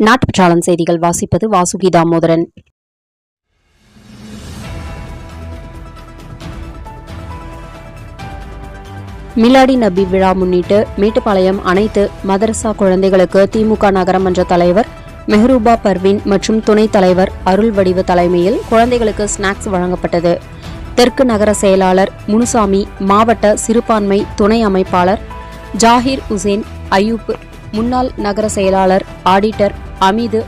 நாட்டுப்பற்றாளன் செய்திகள் வாசிப்பது வாசுகி தாமோதரன். மிலாடி நபி விழா முன்னிட்டு மேட்டுப்பாளையம் அனைத்து மதரசா குழந்தைகளுக்கு திமுக நகரமன்ற தலைவர் மெஹரூபா பர்வீன் மற்றும் துணைத் தலைவர் அருள் வடிவு தலைமையில் குழந்தைகளுக்கு ஸ்நாக்ஸ் வழங்கப்பட்டது. தெற்கு நகர செயலாளர் முனுசாமி மாவட்ட சிறுபான்மை துணை அமைப்பாளர் ஜாகிர் உசேன் அயூப் முன்னாள் நகர செயலாளர் auditor Ameed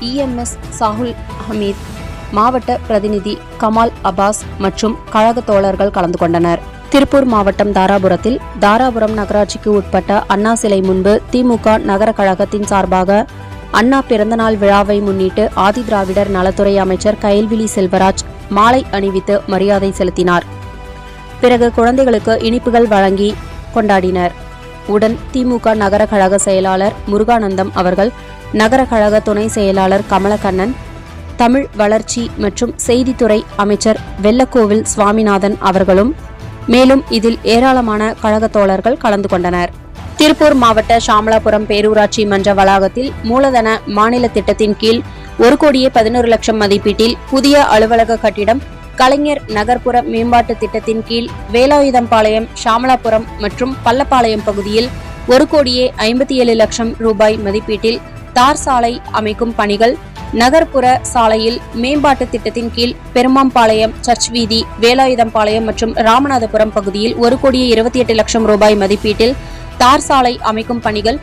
E M S Shahul Hameed மாவட்ட பிரதிநிதி கமால் அபாஸ் மற்றும் கழக தோழர்கள் கலந்து கொண்டனர். திருப்பூர் மாவட்டம் தாராபுரத்தில் தாராபுரம் நகராட்சிக்கு உட்பட்ட அண்ணா சிலை முன்பு திமுக நகர கழகத்தின் சார்பாக அண்ணா பிறந்தநாள் விழாவை முன்னிட்டு ஆதிதிராவிடர் நலத்துறை அமைச்சர் கயல்விழி செல்வராஜ் மாலை அணிவித்து மரியாதை செலுத்தினார். பிறகு குழந்தைகளுக்கு இனிப்புகள் வழங்கி கொண்டாடினர். உடன் திமுக நகர கழக செயலாளர் முருகானந்தம் அவர்கள் நகர கழக துணை செயலாளர் கமலக்கண்ணன் தமிழ் வளர்ச்சி மற்றும் செய்தித்துறை அமைச்சர் வெள்ளக்கோவில் சுவாமிநாதன் அவர்களும் மேலும் இதில் ஏராளமான கழக தோழர்கள் கலந்து கொண்டனர். திருப்பூர் மாவட்ட சாமலாபுரம் பேரூராட்சி மன்ற வளாகத்தில் மூலதன மாநில திட்டத்தின் கீழ் ஒரு கோடியே பதினோரு லட்சம் மதிப்பீட்டில் புதிய அலுவலக கட்டிடம் கலைஞர் நகர்ப்புற மேம்பாட்டு திட்டத்தின் கீழ் வேலாயுதம்பாளையம் ஷாமலாபுரம் மற்றும் பள்ளப்பாளையம் பகுதியில் ஒரு கோடியே ஐம்பத்தி ஏழு லட்சம் ரூபாய் மதிப்பீட்டில் தார் சாலை அமைக்கும் பணிகள் நகர்ப்புற சாலையில் மேம்பாட்டு திட்டத்தின் கீழ் பெருமாம்பாளையம் சர்ச் வீதி வேலாயுதம்பாளையம் மற்றும் ராமநாதபுரம் பகுதியில் ஒரு கோடியே இருபத்தி எட்டு லட்சம் ரூபாய் மதிப்பீட்டில் தார் சாலை அமைக்கும் பணிகள்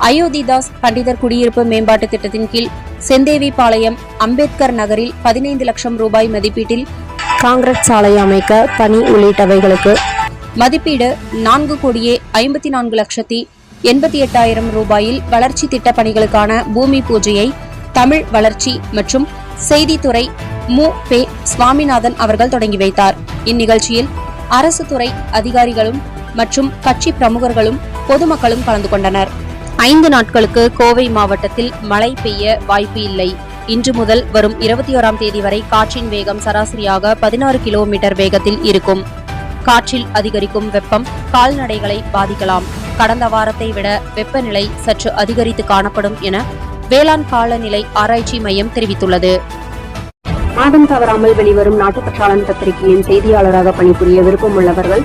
அயோத்திதாஸ் பண்டிதர் குடியிருப்பு மேம்பாட்டு திட்டத்தின் கீழ் செந்தேவிபாளையம் அம்பேத்கர் நகரில் பதினைந்து லட்சம் ரூபாய் மதிப்பீட்டில் காங்கிரஸ் சாலை அமைக்க பணி உள்ளிட்டவைகளுக்கு மதிப்பீடு நான்கு கோடியே ஐம்பத்தி நான்கு லட்சத்தி எண்பத்தி எட்டாயிரம் ரூபாயில் வளர்ச்சி திட்ட பணிகளுக்கான பூமி பூஜையை தமிழ் வளர்ச்சி மற்றும் செய்தித்துறை மு. பே. சுவாமிநாதன் அவர்கள் தொடங்கி வைத்தார். இந்நிகழ்ச்சியில் அரசு துறை அதிகாரிகளும் மற்றும் கட்சி பிரமுகர்களும் பொதுமக்களும் கலந்து கொண்டனர். ஐந்து நாட்களுக்கு கோவை மாவட்டத்தில் மழை பெய்ய வாய்ப்பு இல்லை. இன்று முதல் வரும் இருபத்தி ஓராம் தேதி வரை காற்றின் வேகம் சராசரியாக பதினாறு கிலோமீட்டர் வேகத்தில் இருக்கும். காற்றில் அதிகரிக்கும் வெப்பம் கால்நடைகளை பாதிக்கலாம். கடந்த வாரத்தை விட வெப்பநிலை சற்று அதிகரித்து காணப்படும் என வேளாண் காலநிலை ஆராய்ச்சி மையம் தெரிவித்துள்ளது. மாதம் தவறாமல் வெளிவரும் நாட்டுப்பற்றாளன் பத்திரிகையின் செய்தியாளராக பணிபுரிய விருப்பம் உள்ளவர்கள்